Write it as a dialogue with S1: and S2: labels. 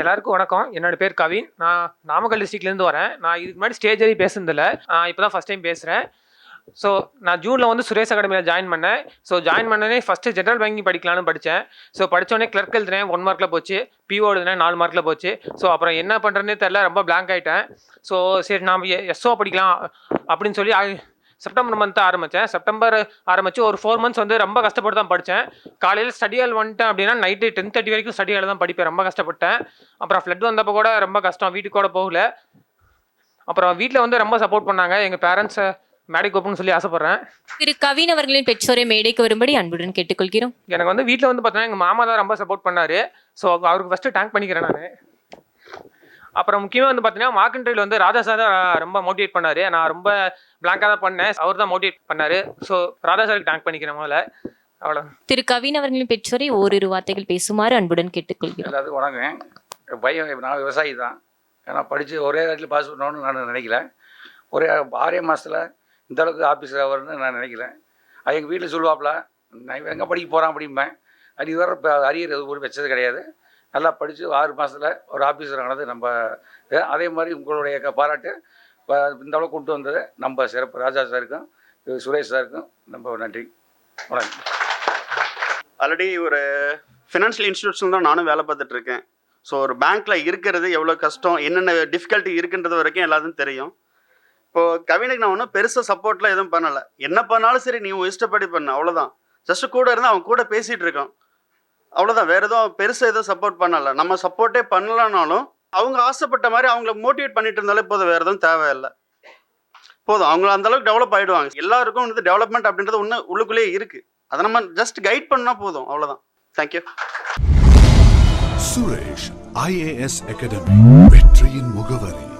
S1: எல்லாருக்கும் வணக்கம். என்னோட பேர் கவின். நான் நாமக்கல் டிஸ்ட்ரிக்ட்லேருந்து வரேன். நான் இதுக்கு முன்னாடி ஸ்டேஜ் ஏறி பேசுனதில்ல. இப்போ தான் ஃபஸ்ட் டைம் பேசுகிறேன் ஸோ நான் ஜூனில் வந்து சுரேஷ் அகாடமியில் ஜாயின் பண்ணேன். ஸோ ஜாயின் பண்ணனே ஃபஸ்ட்டு ஜென்ரல் பேங்கிங் படிக்கலாம்னு படித்தேன் ஸோ படித்தோடனே கிளர்க் எழுதுனேன். ஒன் மார்க்கில் போச்சு. பிஓ எழுதுனேன். நாலு மார்க்கில் போச்சு. ஸோ அப்புறம் என்ன பண்ணுறதுனே தெரில ரொம்ப பிளாங்க் ஆகிட்டேன் ஸோ சரி நாம் எஸ்ஓ படிக்கலாம். அப்படின்னு சொல்லி செப்டம்பர் மந்த் ஆரம்பித்தேன் செப்டம்பர் ஆரம்பித்து ஒரு ஃபோர் மந்த்ஸ் வந்து ரொம்ப கஷ்டப்பட்டு தான் படித்தேன் காலையில் ஸ்டடி ஹால் வந்துட்டேன் அப்படின்னா நைட்டு டென் தேர்ட்டி வரைக்கும் ஸ்டடி ஹால் தான் படிப்பேன். ரொம்ப கஷ்டப்பட்டேன். அப்புறம் ஃப்ளட் வந்தப்போ கூட ரொம்ப கஷ்டம். வீட்டுக்கு கூட போகல. அப்புறம் வீட்டில் வந்து ரொம்ப சப்போர்ட் பண்ணாங்க. எங்கள் பேரண்ட்ஸை மேடைக்கு கூப்பிடணும்னு சொல்லி ஆசைப்பட்றேன்.
S2: திரு கவின் அவர்களின் பெற்றோரை மேடைக்கு வரும்படி அன்புடன் கேட்டுக்கொள்கிறோம்.
S1: எனக்கு வந்து வீட்டில் வந்து பார்த்தீங்கன்னா எங்கள் மாமா தான் ரொம்ப சப்போர்ட் பண்ணார். ஸோ அவருக்கு ஃபஸ்ட்டு டேங்க் பண்ணிக்கிறேன் நான். அப்புறம் முக்கியமாக வந்து பார்த்தீங்கன்னா மார்க்கெண்ட்ரியில் வந்து ராஜா சார் தான் ரொம்ப மோட்டிவேட் பண்ணார். நான் ரொம்ப பிளாங்காக தான் பண்ணேன். அவர் தான் மோட்டிவேட் பண்ணார். ஸோ ராஜா சாருக்கு டேங்க் பண்ணிக்கிறேன் முதல்ல. அவ்வளோ
S2: திரு கவின் அவர்களின் பெற்றோரை ஓரிரு வார்த்தைகள் பேசுமாறு அன்புடன் கேட்டுக்கொள்கிறோம்.
S3: எல்லாத்துக்கும் வணக்கம். பையன் நான் விவசாயி தான். ஏன்னா படித்து ஒரே இடத்துல பாஸ் பண்ணணும்னு நான் நினைக்கல. ஒரே ஆறே மாதத்தில் இந்த அளவுக்கு ஆஃபீஸில் வரும்னு நான் நினைக்கல. அது எங்கள் வீட்டில் சொல்லுவாப்புல நான் எங்கே படிக்க போகிறான் அப்படிம்பேன். அது இதுவரை இப்போ அரியர் எதுவும் வச்சது கிடையாது. நல்லா படித்து ஆறு மாதத்தில் ஒரு ஆஃபீஸர் ஆனது நம்ம அதே மாதிரி உங்களுடைய பாராட்டு இப்போ இந்த அளவுக்கு கொண்டு வந்தது. நம்ம சிறப்பு ராஜா சாருக்கும் சுரேஷ் சாருக்கும் ரொம்ப நன்றி. வணக்கம்.
S4: ஆல்ரெடி ஒரு ஃபினான்ஷியல் இன்ஸ்டியூஷன் தான் நானும் வேலை பார்த்துட்டு இருக்கேன். ஸோ ஒரு பேங்க்ல இருக்கிறது எவ்வளோ கஷ்டம் என்னென்ன டிஃபிகல்ட்டி இருக்குன்றது வரைக்கும் எல்லாத்துக்கும் தெரியும். இப்போ கவினுக்கு நான் ஒன்றும் பெருசாக சப்போர்ட்லாம் எதுவும் பண்ணலை. என்ன பண்ணாலும் சரி நீ உன் இஷ்டப்படி பண்ண அவ்வளோதான் ஜஸ்ட் கூட இருந்து அவன் கூட பேசிகிட்டு இருக்கான். அவ்வளோதான் வேற எதுவும் பெருசாக எதுவும் சப்போர்ட் பண்ணல. நம்ம சப்போர்ட்டே பண்ணலனாலும் அவங்க ஆசைப்பட்ட மாதிரி அவங்கள மோட்டிவேட் பண்ணிட்டு இருந்தாலே போதும். வேற எதுவும் தேவையில்லை. போதும். அவங்க அந்த அளவுக்கு டெவலப் ஆயிடுவாங்க. எல்லாருக்கும் வந்து டெவலப்மெண்ட் அப்படின்றது ஒன்று உள்ளுக்குள்ளேயே இருக்கு. அதை நம்ம ஜஸ்ட் கைட் பண்ணா போதும். அவ்வளோதான் தேங்க்யூ
S5: சுரேஷ் ஐஏஎஸ் அகாடமி வெற்றியின் முகவரி.